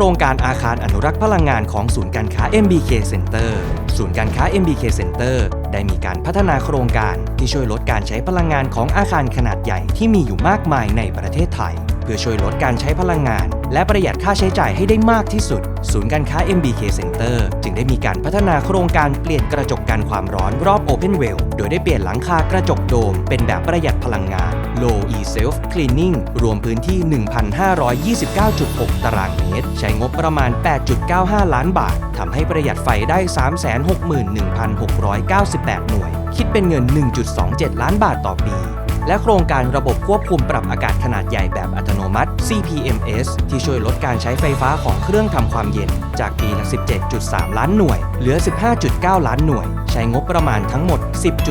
รงการอาคารอนุรักษ์พลังงานของศูนย์การค้า MBK Center ศูนย์การค้า MBK Center ได้มีการพัฒนาโครงการที่ช่วยลดการใช้พลังงานของอาคารขนาดใหญ่ที่มีอยู่มากมายในประเทศไทย เพื่อช่วยลดการใช้พลังงาน และประหยัดค่าใช้จ่ายให้ได้มากที่สุด ศูนย์การค้า MBK Center จึงได้มีการพัฒนาโครงการเปลี่ยนกระจกกันความร้อนรอบ Open Well โดยได้เปลี่ยนหลังคากระจกโดมเป็นแบบประหยัดพลังงาน Low E Self Cleaning รวมพื้นที่ 1,529.6 ตารางเมตร ใช้งบประมาณ 8.95 ล้านบาท ทำให้ประหยัดไฟได้ 361,698 หน่วย คิดเป็นเงิน 1.27 ล้านบาทต่อปี และโครงการระบบควบคุมปรับอากาศขนาดใหญ่แบบอัตโนมัติ CPMS ที่ช่วยลดการใช้ไฟฟ้าของเครื่องทำความเย็น จากปีละ 17.3 ล้านหน่วย เหลือ 15.9 ล้านหน่วย ใช้งบประมาณทั้งหมด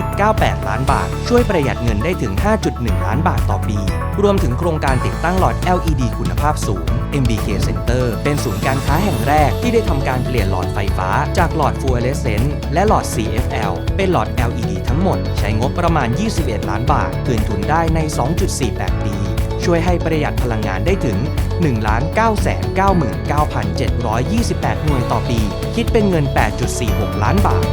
10.98 ล้านบาท ช่วยประหยัดเงินได้ถึง 5.1 ล้านบาทต่อปีรวมถึงโครงการติดตั้งหลอด LED คุณภาพสูง MBK Center เป็นศูนย์การค้าแห่งแรกที่ได้ทำการเปลี่ยนหลอดไฟฟ้า จากหลอดฟลูออเรสเซนต์และหลอด CFL เป็นหลอด LED ทั้งหมด ใช้งบประมาณ 21 ล้านบาท คืนทุนได้ใน 2.48 ปี ช่วยให้ประหยัดพลังงานได้ถึง 1,999,728 หน่วยต่อปี คิดเป็นเงิน 8.46 ล้านบาท